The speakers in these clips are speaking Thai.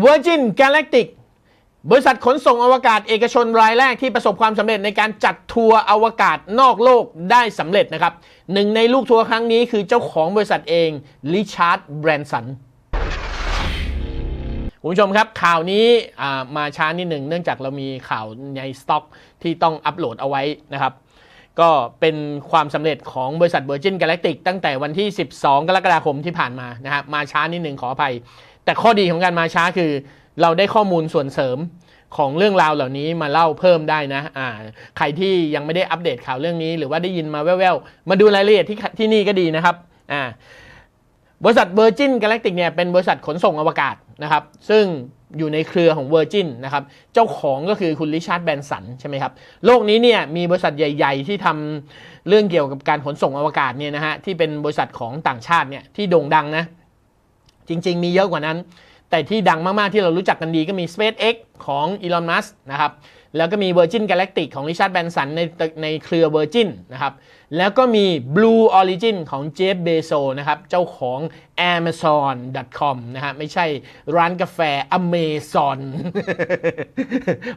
Virgin Galactic บริษัทขนส่งอวกาศเอกชนรายแรกที่ประสบความสำเร็จในการจัดทัวร์อวกาศนอกโลกได้สำเร็จนะครับหนึ่งในลูกทัวร์ครั้งนี้คือเจ้าของบริษัทเองริชาร์ดแบรนสันคุณผู้ชมครับข่าวนี้มาช้านิดหนึ่งเนื่องจากเรามีข่าวในสต็อกที่ต้องอัปโหลดเอาไว้นะครับก็เป็นความสำเร็จของบริษัท Virgin Galactic ตั้งแต่วันที่ 12 กรกฎาคมที่ผ่านมานะครับมาช้านิดหนึ่งขออภัย แต่ข้อดีของการมาช้าคือ เราได้ข้อมูลส่วนเสริมของเรื่องราวเหล่านี้มาเล่าเพิ่มได้นะอ่าใครที่ยังไม่ได้อัปเดตข่าวเรื่องนี้ หรือว่าได้ยินมาแว่วๆ มาดูรายละเอียดที่ที่นี่ก็ดีนะครับอ่าบริษัท Virgin Galactic เนี่ยเป็นบริษัทขนส่งอวกาศนะครับ ซึ่งอยู่ในเครือของ Virgin นะครับ เจ้าของก็คือคุณริชาร์ดแบนสันใช่ไหมครับ โลกนี้เนี่ยมีบริษัทใหญ่ ๆ ที่ทำเรื่องเกี่ยวกับการขนส่งอวกาศเนี่ยนะฮะที่เป็นบริษัทของต่างชาติเนี่ยที่โด่งดังนะ จริง ๆ มีเยอะกว่านั้น แต่ที่ดังมาก ๆ ที่เรารู้จักกันดีก็มี SpaceX ของ Elon Musk นะครับ แล้วก็มี Virgin Galactic ของ Richard Branson ในในเครือ Virgin นะครับ แล้วก็มี Blue Origin ของ Jeff Bezos นะครับ เจ้าของ Amazon.com นะฮะไม่ใช่ร้านกาแฟ Amazon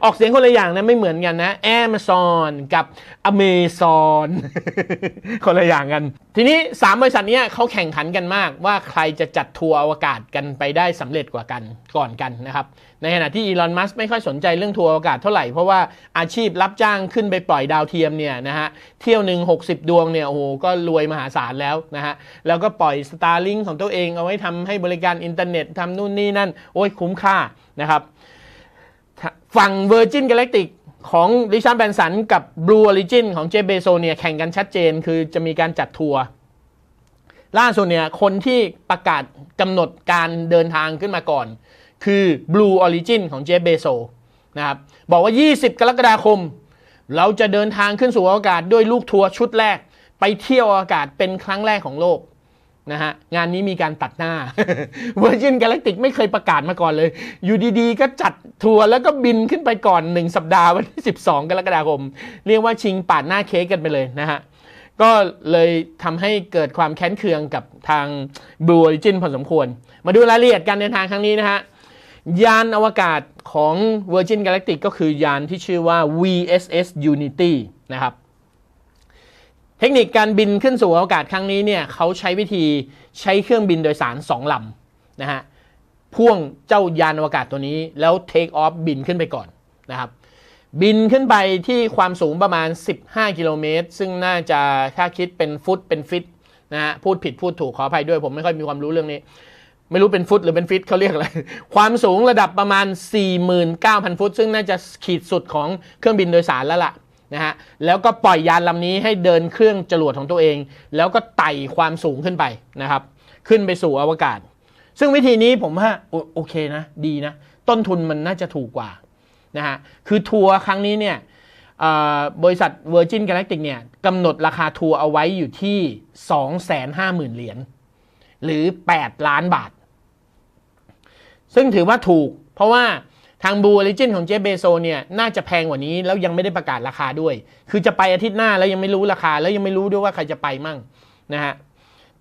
ออกเสียงคนละอย่างนะ ไม่เหมือนกันนะ Amazon กับ Amazon คนละอย่างกัน ทีนี้ 3 บริษัทนี้เขาแข่งขันกันมากว่าใครจะจัดทัวร์อวกาศกันไปได้สำเร็จกว่ากันก่อนกันนะครับในขณะที่อีลอน มัสไม่ค่อยสนใจเรื่องทัวร์อวกาศเท่าไหร่ เพราะว่าอาชีพรับจ้างขึ้นไปปล่อยดาวเทียมเนี่ยนะฮะเที่ยวหนึ่ง60ดวงเนี่ยโอ้โหก็รวยมหาศาลแล้วนะฮะแล้วก็ปล่อย Starlink ของตัวเองเอาไว้ทำให้บริการอินเทอร์เน็ตทำนู่นนี่นั่น โอ้ยคุ้มค่านะครับฝั่ง Virgin Galactic ของริชาร์ดแบนสันกับ Blue Origin ของเจเบโซเนี่ยแข่งกันชัดเจนคือจะมีการจัดทัวร์ล่าสุดเนี่ยคนที่ประกาศกำหนดการเดินทางขึ้นมาก่อน คือ Blue Origin ของเจเบโซนะครับบอกว่า 20 กรกฎาคม เราจะเดินทางขึ้นสู่อวกาศด้วยลูกทัวร์ชุดแรก ไปเที่ยวอวกาศเป็นครั้งแรกของโลกนะฮะงานนี้มีการตัดหน้า Virgin Galactic ไม่เคยประกาศมาก่อนเลย อยู่ดีๆ ก็จัดทัวร์แล้วก็บินขึ้นไปก่อน 1 สัปดาห์วันที่ 12 กรกฎาคม เรียกว่าชิงปาดหน้าเค้กกันไปเลยนะฮะ ก็เลยทำให้เกิดความแค้นเคืองกับทาง Blue Origin พอสมควร มาดูรายละเอียดการเดินทางครั้งนี้นะฮะ ยานอวกาศของ Virgin Galactic ก็คือยานที่ชื่อว่า VSS Unity นะครับ เทคนิคการบินขึ้นสู่อวกาศครั้งนี้เนี่ยเขาใช้วิธีใช้เครื่องบินโดยสาร2ลำนะฮะพ่วงเจ้ายานอวกาศตัวนี้แล้วเทคออฟบินขึ้นไปก่อนนะครับ บินขึ้นไปที่ความสูงประมาณ 15 กิโลเมตร ซึ่งน่าจะถ้าคิดเป็นฟุตเป็นฟิตนะฮะพูดผิดพูดถูกขออภัยด้วยผมไม่ค่อยมีความรู้เรื่องนี้ ไม่รู้เป็นฟุตหรือเป็นฟิตเขาเรียกอะไร ความสูงระดับประมาณ 49,000 ฟุต ซึ่งน่าจะขีดสุดของเครื่องบินโดยสารแล้วล่ะนะฮะแล้วก็ปล่อยยานลำนี้ให้เดินเครื่องจรวดของตัวเอง แล้วก็ไต่ความสูงขึ้นไปนะครับ ขึ้นไปสู่อวกาศ ซึ่งวิธีนี้ผมว่าโอโอเคนะ ดีนะ ต้นทุนมันน่าจะถูกกว่านะฮะคือทัวร์ครั้งนี้เนี่ยบริษัท Virgin Galactic เนี่ยกำหนดราคาทัวร์เอาไว้อยู่ที่ 250,000 เหรียญหรือ 8 ล้านบาท ซึ่งถือว่าถูก เพราะว่าทางบูออริจินของเจฟเบโซเนี่ยน่าจะแพงกว่านี้แล้วยังไม่ได้ประกาศราคาด้วย คือจะไปอาทิตย์หน้าแล้วยังไม่รู้ราคา แล้วยังไม่รู้ด้วยว่าใครจะไปมั่งนะฮะ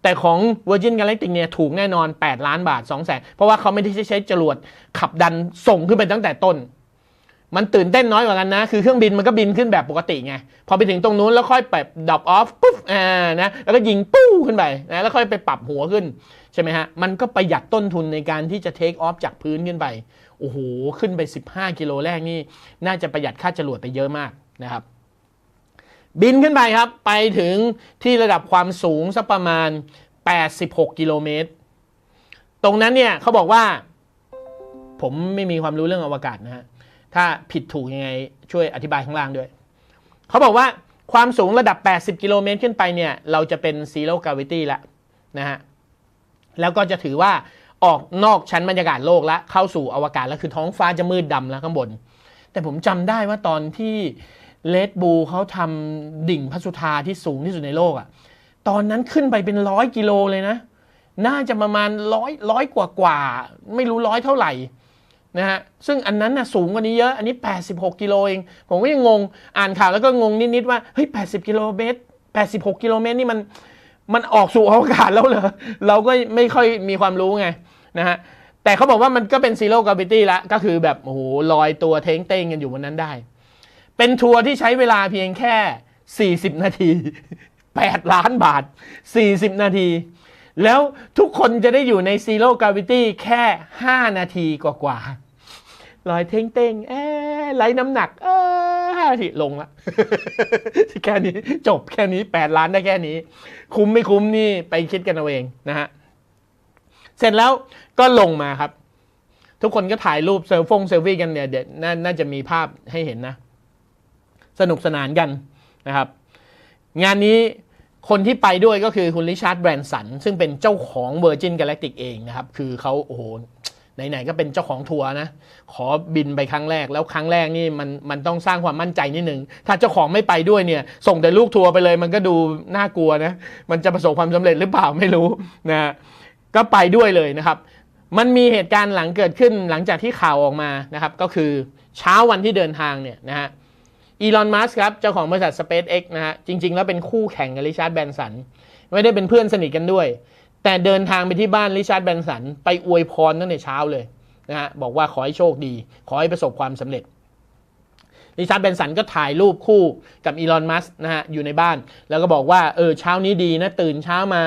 แต่ของ Virgin Galactic เนี่ยถูกแน่นอน 8 ล้านบาท2 0 0แสนเพราะว่าเขาไม่ได้ใช้จรวดขับดันส่งขึ้นไปตั้งแต่ต้น มันตื่นเต้นน้อยกว่ากันนะ คือเครื่องบินมันก็บินขึ้นแบบปกติไง พอไปถึงตรงนู้นแล้วค่อยแบบดับออฟปุ๊บอ่านะแล้วก็ยิงปู้ขึ้นไปนะแล้วค่อยไปปรับหัวขึ้น ใช่ไหมฮะ มันก็ประหยัดต้นทุนในการที่จะเทคออฟจากพื้นขึ้นไปโอ้โหขึ้นไป 15 กิโลแรกนี่ น่าจะประหยัดค่าจรวดไปเยอะมากนะครับ บินขึ้นไปครับ ไปถึงที่ระดับความสูงสักประมาณ 86 กิโลเมตร ตรงนั้นเนี่ยเขาบอกว่า ผมไม่มีความรู้เรื่องอวกาศนะฮะ ถ้าผิดถูกยังไงช่วยอธิบายข้างล่างด้วย เขาบอกว่าความสูงระดับ 80 กิโลเมตรขึ้นไปเนี่ย เราจะเป็น zero gravity แล้วนะฮะ แล้วก็จะถือว่าออกนอกชั้นบรรยากาศโลกแล้วเข้าสู่อวกาศแล้วคือท้องฟ้าจะมืดดำแล้วข้างบน แต่ผมจำได้ว่าตอนที่เลดบูเขาทำดิ่งพระสุธาที่สูงที่สุดในโลกอะ่ะ ตอนนั้นขึ้นไปเป็นร้อยกิโลเลยนะ น่าจะประมาณร้อยร้อยกว่ากว่า ไม่รู้ร้อยเท่าไหร่ นะฮะซึ่งอันนั้นนะสูงกว่านี้เยอะ อันนี้ 86 กิโลเอง ผมก็ยังงงอ่านข่าวแล้วก็งงนิดๆว่าเฮ้ย 80 กิโลเมตร 86 กิโลเมตรนี่มันมันออกสู่อวกาศแล้วเหรอเราก็ไม่ค่อยมีความรู้ไงนะฮะแต่เขาบอกว่ามันก็เป็นซีโร่กราฟิตี้ละก็คือแบบโอ้โหลอยตัวเท้งเต้งกันอยู่บนนั้นได้ เป็นทัวร์ที่ใช้เวลาเพียงแค่ 40 นาที 8 ล้านบาท 40 นาทีแล้วทุกคนจะได้อยู่ในซีโร่กราฟิตี้แค่ 5 นาทีกว่าๆ ลอยเท้งเต้งเอ๊ะไร้น้ำหนัก เออห้าทีลงละแค่นี้จบแค่นี้8ล้านได้แค่นี้ คุ้มไม่คุ้มนี่ไปคิดกันเอาเองนะฮะ เสร็จแล้วก็ลงมาครับ ทุกคนก็ถ่ายรูปเซลฟงเซลฟี่กันเนี่ยเดี๋ยวนน่าจะมีภาพให้เห็นนะ สนุกสนานกันนะครับ งานนี้คนที่ไปด้วยก็คือคุณริชาร์ดแบรนสัน ซึ่งเป็นเจ้าของ Virgin Galactic เองนะครับ คือเขาโอ้โห ไหนๆก็เป็นเจ้าของทัวร์นะ ขอบินไปครั้งแรกแล้วครั้งแรกนี่มันมันต้องสร้างความมั่นใจนิดนึง ถ้าเจ้าของไม่ไปด้วยเนี่ย ส่งแต่ลูกทัวร์ไปเลย มันก็ดูน่ากลัวนะ มันจะประสบความสำเร็จหรือเปล่าไม่รู้นะก็ไปด้วยเลยนะครับ มันมีเหตุการณ์หลังเกิดขึ้นหลังจากที่ข่าวออกมานะครับ ก็คือเช้าวันที่เดินทางเนี่ยนะฮะอีลอนมัสครับเจ้าของบริษัท SpaceX นะฮะจริง ๆ แล้วเป็นคู่แข่งกับริชาร์ดแบนสันไม่ได้เป็นเพื่อนสนิทกันด้วย แต่เดินทางไปที่บ้านริชาร์ดแบนสัน ไปอวยพรตั้งแต่เช้าเลยนะฮะบอกว่าขอให้โชคดี ขอให้ประสบความสำเร็จริชาร์ดแบนสันก็ถ่ายรูปคู่กับอีลอนมัสนะฮะอยู่ในบ้าน แล้วก็บอกว่าเออเช้านี้ดีนะตื่นเช้ามา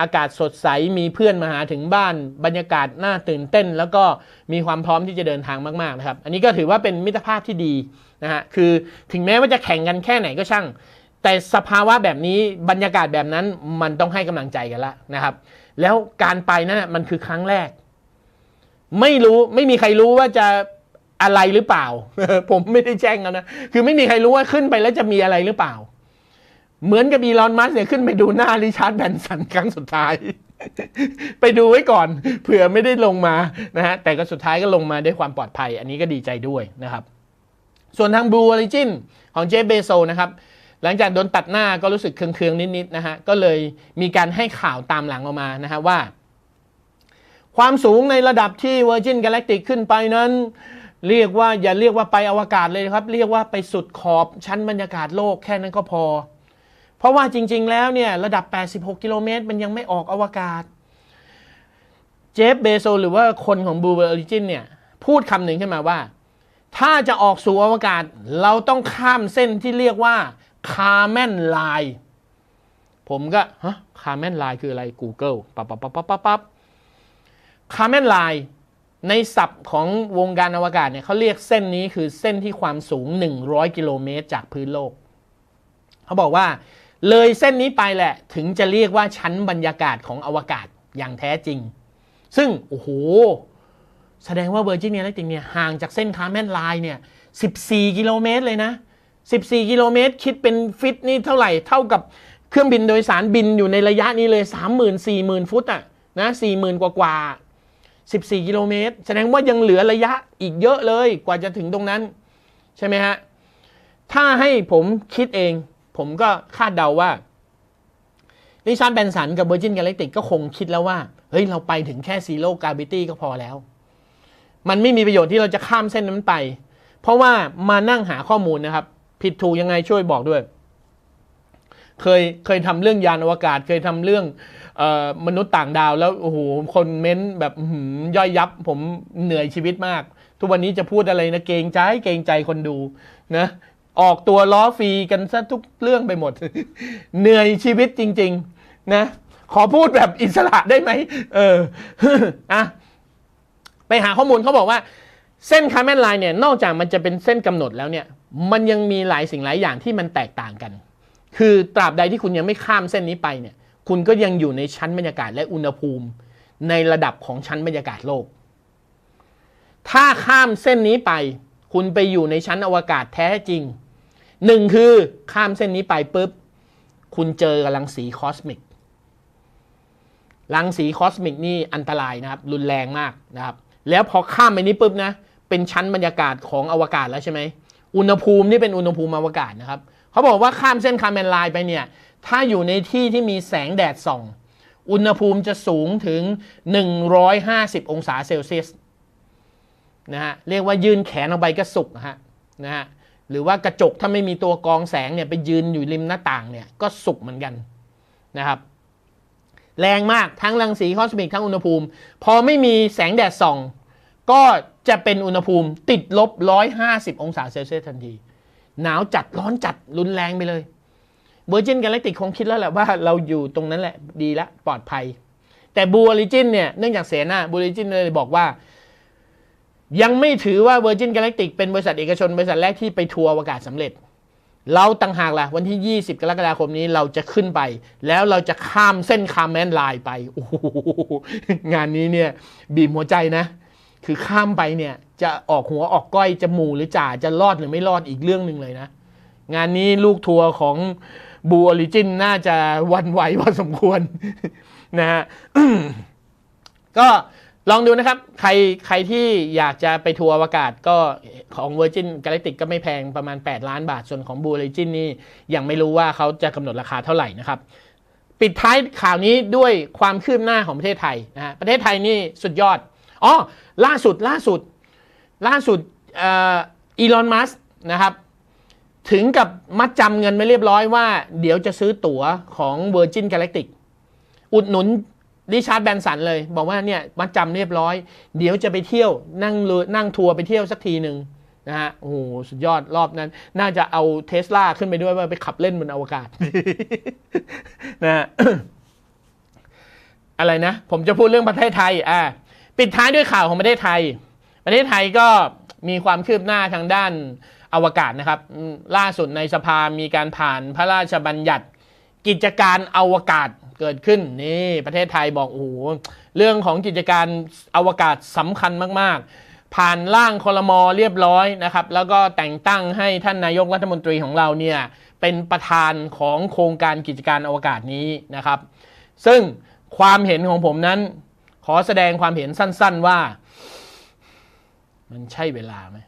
อากาศสดใสมีเพื่อนมาหาถึงบ้าน บรรยากาศน่าตื่นเต้น แล้วก็มีความพร้อมที่จะเดินทางมากๆนะครับ อันนี้ก็ถือว่าเป็นมิตรภาพที่ดีนะฮะคือถึงแม้ว่าจะแข่งกันแค่ไหนก็ช่าง แต่สภาวะแบบนี้บรรยากาศแบบนั้นมันต้องให้กำลังใจกันละนะครับ แล้วการไปนั้นนะมันคือครั้งแรก ไม่รู้ไม่มีใครรู้ว่าจะอะไรหรือเปล่า ผมไม่ได้แจ้งกันนะคือไม่มีใครรู้ว่าขึ้นไปแล้วจะมีอะไรหรือเปล่า เหมือนกับอีลอนมัสเนี่ยขึ้นไปดูหน้าริชาร์ดแบนสันครั้งสุดท้าย ไปดูไว้ก่อน เผื่อไม่ได้ลงมานะฮะแต่ก็สุดท้ายก็ลงมาด้วยความปลอดภัย อันนี้ก็ดีใจด้วยนะครับ ส่วนทาง Blue Origin ของเจฟเบโซนะครับ หลังจากโดนตัดหน้าก็รู้สึกเคืองๆนิดๆนะฮะก็เลยมีการให้ข่าวตามหลังออกมานะฮะว่า ความสูงในระดับที่ Virgin Galactic ขึ้นไปนั้น เรียกว่าอย่าเรียกว่าไปอวกาศเลยครับ เรียกว่าไปสุดขอบชั้นบรรยากาศโลกแค่นั้นก็พอ เพราะว่าจริง ๆ แล้วเนี่ยระดับ 86 กิโลเมตร มันยังไม่ออกอวกาศเจฟเบโซหรือว่าคนของ Blue Origin เนี่ยพูดคำหนึ่งขึ้นมาว่า ถ้าจะออกสู่อวกาศ เราต้องข้ามเส้นที่เรียกว่า คาร์แมนไลน์ผมก็ฮะคาร์แมนไลน์คืออะไร Google ปั๊บปั๊บปั๊บปั๊บปั๊บปั๊บคาร์แมนไลน์ในศัพท์ของวงการอวกาศเนี่ยเขาเรียกเส้นนี้คือเส้นที่ความสูง 100 กิโลเมตรจากพื้นโลก เขาบอกว่า เลยเส้นนี้ไปแหละ ถึงจะเรียกว่าชั้นบรรยากาศของอวกาศอย่างแท้จริง ซึ่ง โอ้โห แสดงว่า Virgin Galactic เนี่ยห่างจากเส้นคาร์แมนไลน์เนี่ย 14 กิโลเมตรเลยนะ 14 กิโลเมตร คิดเป็นฟิตนี่เท่าไหร่ เท่ากับเครื่องบินโดยสารบินอยู่ในระยะนี้เลย 30,000 40,000 ฟุตอะนะ40,000 กว่ากว่า 14 กิโลเมตร แสดงว่ายังเหลือระยะอีกเยอะเลยกว่าจะถึงตรงนั้น ใช่ไหมฮะ ถ้าให้ผมคิดเอง ผมก็คาดเดาว่าริชาร์ดแบนสันกับ Virgin Galactic ก็คงคิดแล้วว่า เฮ้ย เราไปถึงแค่ซีโร่กราบิตี้ก็พอแล้ว มันไม่มีประโยชน์ที่เราจะข้ามเส้นนั้นไป เพราะว่ามานั่งหาข้อมูลนะครับ ผิดถูกยังไงช่วยบอกด้วย เคยเคยทำเรื่องยานอวกาศ เคยทำเรื่องออมนุษย์ต่างดาวแล้วโอ้โหคนเม้นแบบย่อยยับ ผมเหนื่อยชีวิตมาก ทุกวันนี้จะพูดอะไรนะเกรงใจเกรงใจคนดูนะออกตัวล้อฟรีกันซะทุกเรื่องไปหมด เหนื่อยชีวิตจริง ๆ นะ ขอพูดแบบอิสระได้ไหมเอออะไปหาข้อมูลเขาบอกว่า เส้นคาร์แมนไลน์เนี่ย นอกจากมันจะเป็นเส้นกำหนดแล้วเนี่ย มันยังมีหลายสิ่งหลายอย่างที่มันแตกต่างกัน คือตราบใดที่คุณยังไม่ข้ามเส้นนี้ไปเนี่ย คุณก็ยังอยู่ในชั้นบรรยากาศและอุณหภูมิ ในระดับของชั้นบรรยากาศโลก ถ้าข้ามเส้นนี้ไป คุณไปอยู่ในชั้นอวกาศแท้จริง หนึ่งคือข้ามเส้นนี้ไปปุ๊บ คุณเจอกับรังสีคอสมิก รังสีคอสมิกนี่อันตรายนะครับ รุนแรงมากนะครับ แล้วพอข้ามไปนี้ปุ๊บนะ เป็นชั้นบรรยากาศของอวกาศแล้วใช่ไหม อุณหภูมินี่เป็นอุณหภูมิอวกาศนะครับเขาบอกว่าข้ามเส้นคาร์แมนไลน์ไปเนี่ย ถ้าอยู่ในที่ที่มีแสงแดดส่อง อุณหภูมิจะสูงถึง 150 องศาเซลเซียสนะฮะเรียกว่ายืนแขนออกไปก็สุกนะฮะนะฮะหรือว่ากระจกถ้าไม่มีตัวกองแสงเนี่ยไปยืนอยู่ริมหน้าต่างเนี่ยก็สุกเหมือนกันนะครับ แรงมากทั้งรังสีคอสมิกทั้งอุณหภูมิ พอไม่มีแสงแดดส่อง ก็จะเป็นอุณหภูมิติดลบ 150 องศาเซลเซียสทันที หนาวจัดร้อนจัดรุนแรงไปเลย Virgin Galactic คงคิดแล้วแหละว่าเราอยู่ตรงนั้นแหละดีละปลอดภัย แต่บูออริจินเนี่ยเนื่องจากเสนาบูออริจินเลยบอกว่า ยังไม่ถือว่า Virgin Galactic เป็นบริษัทเอกชน บริษัทแรกที่ไปทัวร์อวกาศสำเร็จ เราต่างหากล่ะวันที่ 20 กรกฎาคมนี้เราจะขึ้นไป แล้วเราจะข้ามเส้นคาร์แมนไลน์ไปโอ้โหงานนี้เนี่ยบีบหัวใจนะ คือข้ามไปเนี่ยจะออกหัวออกก้อยจะหมู่หรือจ่าจะรอดหรือไม่รอดอีกเรื่องหนึ่งเลยนะ งานนี้ลูกทัวร์ของบูออริจินน่าจะวันไหวพอสมควรนะฮะก็ลองดูนะครับ ใครใครที่อยากจะไปทัวร์อวกาศก็ของ Virgin Galactic ก็ไม่แพงประมาณ 8 ล้านบาท ส่วนของ Blue Origin นี่ยังไม่รู้ว่าเขาจะกำหนดราคาเท่าไหร่นะครับ ปิดท้ายข่าวนี้ด้วยความคืบหน้าของประเทศไทยนะฮะประเทศไทยนี่สุดยอด อ๋อล่าสุดล่าสุด ล่าสุดอีลอนมัสนะครับ ถึงกับมัดจำเงินไว้เรียบร้อยว่า เดี๋ยวจะซื้อตั๋วของ Virgin Galactic อุดหนุนริชาร์ดแบนสันเลย บอกว่าเนี่ยมัดจำเรียบร้อย เดี๋ยวจะไปเที่ยวนั่งเรือนั่งทัวร์ไปเที่ยวสักทีหนึ่งนะฮะโอ้โหสุดยอดรอบนั้น น่าจะเอาเทสลาขึ้นไปด้วยว่าไปขับเล่นบนอวกาศนะฮะอะไรนะ ผมจะพูดเรื่องประเทศไทยอ่า ปิดท้ายด้วยข่าวของประเทศไทย ประเทศไทยก็มีความคืบหน้าทางด้านอวกาศนะครับ ล่าสุดในสภามีการผ่านพระราชบัญญัติ กิจการอวกาศเกิดขึ้นนี่ประเทศไทยบอกโอ้โหเรื่องของกิจการอวกาศสำคัญมาก ๆ ผ่านร่างคลมเรียบร้อยนะครับ แล้วก็แต่งตั้งให้ท่านนายกรัฐมนตรีของเราเนี่ยเป็นประธานของโครงการกิจการอวกาศนี้นะครับ ซึ่งความเห็นของผมนั้น ขอแสดงความเห็นสั้น ๆว่า มันใช่เวลาไหม